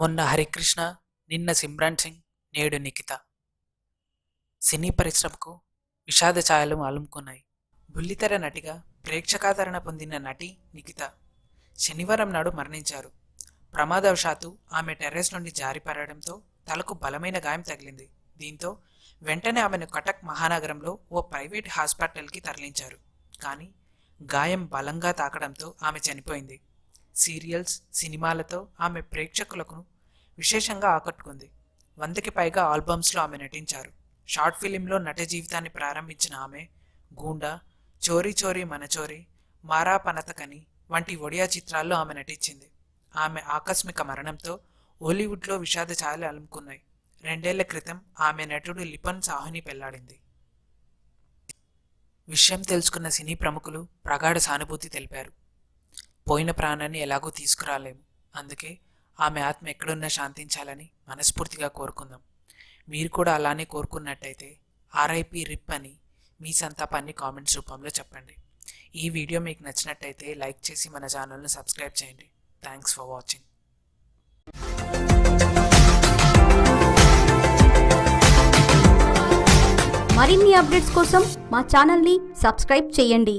మొన్న హరికృష్ణ నిన్న సిమ్రాన్ సింగ్ నేడు నిఖిత. సినీ పరిశ్రమకు విషాద ఛాయలు అలుముకున్నాయి బుల్లితెర నటిగా ప్రేక్షకాదరణ పొందిన నటి నిఖిత శనివారం నాడు మరణించారు. ప్రమాదవశాత్తు ఆమె టెర్రస్ నుండి జారిపడడంతో తలకు బలమైన గాయం తగిలింది. దీంతో వెంటనే ఆమెను కటక్ మహానగరంలో ఓ ప్రైవేట్ హాస్పిటల్కి తరలించారు. కానీ గాయం బలంగా తాకడంతో ఆమె చనిపోయింది. సీరియల్స్ సినిమాలతో ఆమె ప్రేక్షకులకు విశేషంగా ఆకట్టుకుంది. వందకి పైగా ఆల్బమ్స్లో ఆమె నటించారు. షార్ట్ ఫిలింలో నట జీవితాన్ని ప్రారంభించిన ఆమె గూండా చోరీ చోరీ మనచోరీ మారా పనతకని వంటి ఒడియా చిత్రాల్లో ఆమె నటించింది. ఆమె ఆకస్మిక మరణంతో ఓలీవుడ్లో విషాద ఛాయలు అలుముకున్నాయి. రెండేళ్ళ క్రితం ఆమె నటుడు లిపన్ సాహుని పెళ్ళాడింది. విషయం తెలుసుకున్న సినీ ప్రముఖులు ప్రగాఢ సానుభూతి తెలిపారు. పోయిన ప్రాణాన్ని ఎలాగో తీసుకురాలేము. అందుకే ఆమె ఆత్మ ఎక్కడున్నా శాంతించాలని మనస్ఫూర్తిగా కోరుకుందాం. మీరు కూడా అలానే కోరుకున్నట్టయితే ఆర్ఐపి రిప్ అని మీ సంతాపాన్ని కామెంట్స్ రూపంలో చెప్పండి. ఈ వీడియో మీకు నచ్చినట్టయితే లైక్ చేసి మన ఛానల్ను సబ్స్క్రైబ్ చేయండి. Thanks for watching. మరిన్ని అప్డేట్స్ కోసం మా ఛానల్ని సబ్స్క్రైబ్ చేయండి.